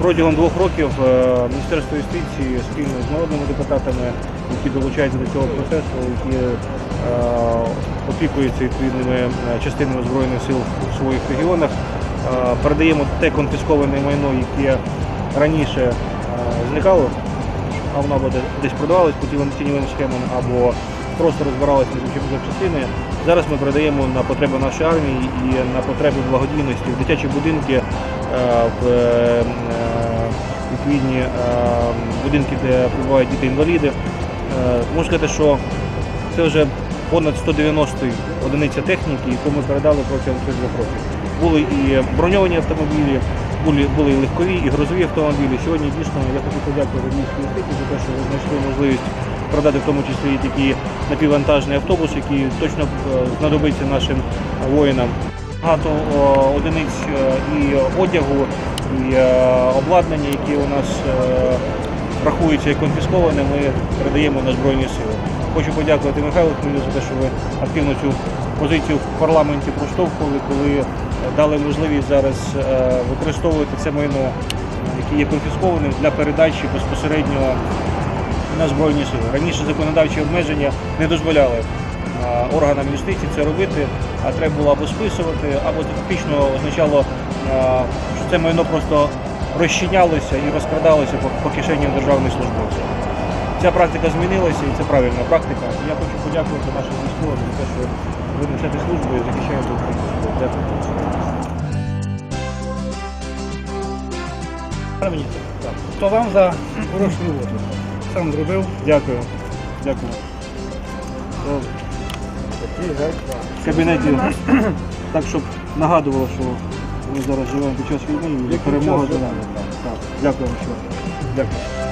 Протягом двох років е, Міністерство юстиції спільно з народними депутатами, які долучаються до цього процесу, які е, опікуються відповідними е, частинами Збройних сил в своїх регіонах, передаємо те конфісковане майно, яке раніше зникало, а воно або десь продавалось по тіньовим- схемам, або просто розбиралося на запчастини. Зараз ми передаємо на потреби нашої армії і на потреби благодійності в дитячі будинки, е, в е, відповідні е, будинки, де прибувають діти-інваліди. Можу сказати, що це вже понад 190 одиниця техніки, яку ми передали протягом цих двох років. Були і броньовані автомобілі, були, були легкові, і грозові автомобілі. Сьогодні дійсно я хочу подякувати Львівській юстиції за те, що ви знайшли можливість продати в тому числі і такий напіввантажний автобус, який точно е, знадобиться нашим воїнам. Багато одиниць е, і одягу, і е, обладнання, які у нас е, рахуються як конфісковане, ми передаємо на Збройні Сили. Хочу подякувати Михайлу Хмелю за те, що ви активно цю позицію в парламенті проштовхували, коли е, дали можливість зараз е, використовувати це майно, яке є конфіскованим для передачі безпосередньо на Збройні Сили. Раніше законодавчі обмеження не дозволяли е, органам юстиції це робити, а треба було або списувати, або фактично означало, е, що це майно просто розчинялося і розкрадалося по кишеням державних службовців. Ця практика змінилася і це правильна практика. Я хочу подякувати нашим військовим за те, що ви несете службу і захищаєте Україну. Дякую. Пане міністр, то вам за хорошу роботу. Сам зробив. Дякую. Дякую. В кабінеті так, щоб нагадувало, що ми зараз живемо під час війни і перемога за нами. Так. Дякую вам. Дякую.